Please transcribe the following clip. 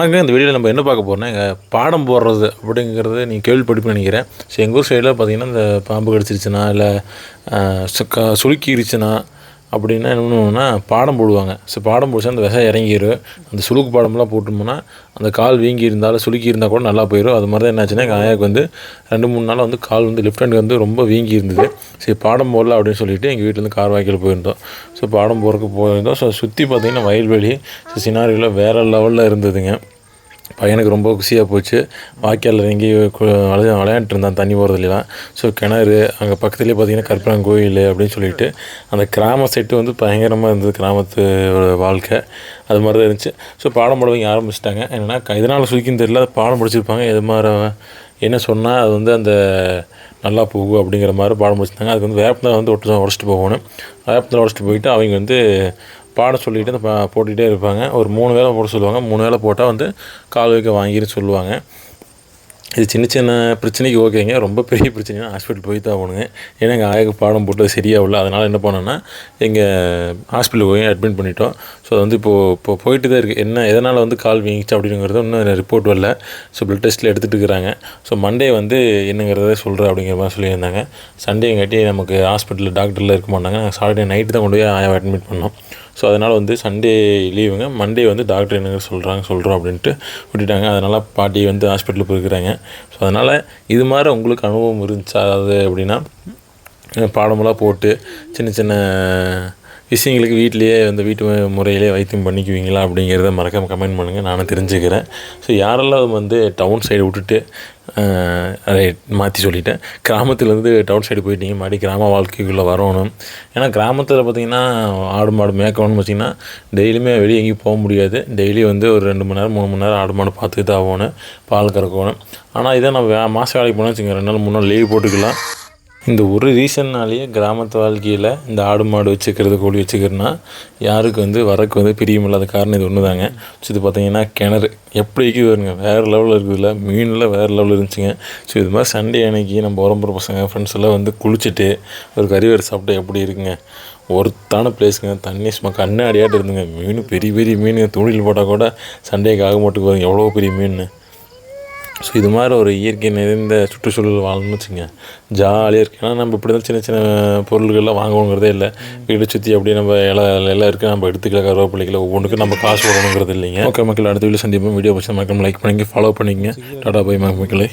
வணக்கம் இந்த வீடியோவில் நம்ம என்ன பார்க்க போகிறோம்னா எங்கள் பாடம் போடுறது அப்படிங்கிறது நீங்கள் கேள்விப்பட்டு நினைக்கிறேன். ஸோ எங்கள் ஊர் சைடில் பார்த்தீங்கன்னா இந்த பாம்பு கடிச்சிருச்சுன்னா இல்லை சுளுக்கிருச்சுன்னா அப்படின்னா என்ன பண்ணுவோம்னா பாடம் போடுவாங்க. ஸோ பாடம் போடுச்சா அந்த விஷம் இறங்கிடும் அந்த சுளுக்கு பாடம்லாம் போட்டோம்னா அந்த கால் வீங்கி இருந்தாலும் சுளுக்கி இருந்தால் கூட நல்லா போயிடும் அது மாதிரி தான் என்னாச்சுன்னா எங்கள் ஆயாவுக்கு வந்து ரெண்டு மூணு நாள் வந்து கால் வந்து லெஃப்ட் ஹேண்ட் வந்து ரொம்ப வீங்கி இருந்தது சரி பாடம் போடல அப்படின்னு சொல்லிட்டு எங்கள் வீட்டிலேருந்து கார் வாய்க்கில் போயிருந்தோம். ஸோ பாடம் போகிறதுக்கு போயிருந்தோம். ஸோ சுற்றி பார்த்திங்கன்னா வயல்வெளி ஸோ சினாரியில் வேறு லெவலில் இருந்ததுங்க. பையனுக்கு ரொம்ப குசியாக போச்சு. வாய்க்காலில் இறங்கி விளையா விளையாண்டுட்டு இருந்தான் தண்ணி போகிறதுலாம் ஸோ கிணறு அங்கே பக்கத்துலேயே பார்த்தீங்கன்னா கருப்பரன் கோயில் அப்படின்னு சொல்லிட்டு அந்த கிராம செட்டு வந்து பயங்கரமாக இருந்தது கிராமத்து வாழ்க்கை. அது மாதிரி தான் இருந்துச்சு. ஸோ பாடம் போடவங்க ஆரம்பிச்சிட்டாங்க. என்னென்னா இதனால் சுருக்கின்னு தெரியல. பாடம் படிச்சிருப்பாங்க எது மாதிரி என்ன சொன்னால் அது வந்து அந்த நல்லா போகும் அப்படிங்கிற மாதிரி பாடம் முடிச்சிருந்தாங்க. அதுக்கு வந்து வேப்பத்தில் வந்து ஒட்டு உடச்சிட்டு போகணும். வேப்பத்தில் உடச்சிட்டு போயிட்டு அவங்க வந்து பாட சொல்லிட்டு அந்த பா- இருப்பாங்க. ஒரு மூணு வேளை போட சொல்லுவாங்க. மூணு வேளை போட்டால் வந்து கால் வைக்க வாங்கின்னு சொல்லுவாங்க. இது சின்ன சின்ன பிரச்சனைக்கு ஓகேங்க. ரொம்ப பெரிய பிரச்சனைனா ஹாஸ்பிட்டல் போய் தான் போகணுங்க ஏன்னா எங்கள் ஆயுக்கு பாடம் போட்டது சரியாகல அதனால் என்ன பண்ணோன்னா எங்கள் ஹாஸ்பிட்டலுக்கு போய் அட்மிட் பண்ணிட்டோம். ஸோ அது வந்து இப்போது இப்போ போயிட்டு தான் இருக்குது என்ன எதனால் வந்து கால் வீங்கிச்சு அப்படிங்கிறது இன்னும் ரிப்போர்ட் வரல. ஸோ ப்ளட் டெஸ்ட்டில் எடுத்துகிட்டு இருக்கிறாங்க. ஸோ மண்டே வந்து என்னங்கிறத சொல்கிறேன் அப்படிங்கிற மாதிரி சொல்லியிருந்தாங்க. சண்டேங்காட்டி நமக்கு ஹாஸ்பிட்டலில் டாக்டர்லாம் இருக்க மாட்டாங்க. நாங்கள் சாட்டர்டே நைட்டு தான் கொண்டு போய் ஆயாவை அட்மிட் பண்ணோம். ஸோ அதனால் வந்து சண்டே லீவுங்க மண்டே வந்து டாக்டர் என்னங்க சொல்கிறாங்க சொல்கிறோம் அப்படின்ட்டு விட்டுட்டாங்க. அதனால் பாட்டி வந்து ஹாஸ்பிட்டலுக்கு போயிருக்கிறாங்க. ஸோ அதனால் இது மாதிரி உங்களுக்கு அனுபவம் இருந்துச்சா? அதாவது அப்படின்னா பாடமெல்லாம் போட்டு சின்ன சின்ன விஷயங்களுக்கு வீட்டிலேயே வந்து வீட்டு முறையிலே வைத்தியம் பண்ணிக்குவீங்களா அப்படிங்கிறத மறக்காமல் கமெண்ட் பண்ணுங்கள் நானும் தெரிஞ்சுக்கிறேன். ஸோ யாரெல்லாம் வந்து டவுன் சைடு விட்டுட்டு அதை மாற்றி சொல்லிட்டேன். கிராமத்துலேருந்து டவுன் சைடு போயிட்டீங்க மாதிரி கிராம வாழ்க்கைக்குள்ளே வரணும். ஏன்னா கிராமத்தில் பார்த்தீங்கன்னா ஆடு மாடு மேய்க்கணும்னு வச்சிங்கன்னா டெய்லியுமே வெளியே எங்கேயும் போக முடியாது. டெய்லி வந்து ஒரு ரெண்டு மணி நேரம் மூணு மணி நேரம் ஆடு மாடு பார்த்துக்கிட்டு தான் ஆகணும். பால் கறக்கணும். ஆனால் இதே நம்ம மாதம் மாத வேலைக்கு போனால் வச்சுக்கோங்க ரெண்டு நாள் மூணு நாள் லீவ் போட்டுக்கலாம். இந்த ஒரு ரீசன்னாலேயே கிராமத்து வாழ்க்கையில் இந்த ஆடு மாடு வச்சுக்கிறது கோழி வச்சுக்கிறதுனா யாருக்கு வந்து வரக்கு வந்து பிரியமில்லாத காரணம் இது ஒன்று தாங்க ஸோ இது பார்த்தீங்கன்னா கிணறு. எப்படி இருக்குது வருங்க வேறு லெவலில் இருக்குதுல்ல. மீனில் வேறு லெவலில் இருந்துச்சுங்க. ஸோ இது மாதிரி சண்டே அன்னைக்கு நம்ம உரம்புற பசங்க ஃப்ரெண்ட்ஸ் எல்லாம் வந்து குளிச்சுட்டு ஒரு கறிவேறு சாப்பிட்டா எப்படி இருக்குங்க? ஒருத்தான பிளேஸுங்க தண்ணி சும்மா கண்ணாடியாட்டு இருந்துங்க. மீன் பெரிய பெரிய மீன் தூண்டில் போட்டால் கூட சண்டேக்கு ஆக மாட்டுக்கு வருங்க எவ்வளோ பெரிய மீன் ஸோ இது மாதிரி ஒரு இயற்கை நிறைந்த சுற்றுச்சூழல் வாழணும்னு வச்சுங்க ஜாலியாக இருக்குது ஏன்னா நம்ம இப்படி தான் சின்ன சின்ன பொருள்கள்லாம் வாங்கணுங்கிறதே இல்லை. வீடை சுற்றி அப்படியே நம்ம இலை எல்லாம் இருக்குது நம்ம எடுத்துக்கலாம் கருவேப்பிள்ளைகளை ஒவ்வொன்றுக்கும் நம்ம காசு போடணுங்கிறது இல்லைங்க. ஓகே மக்கள் அடுத்த வீடியோ சந்திப்போம். வீடியோ பிடிச்ச மக்கள் லைக் பண்ணிங்க ஃபாலோ பண்ணிக்கங்க. டாடா பை மக்களே.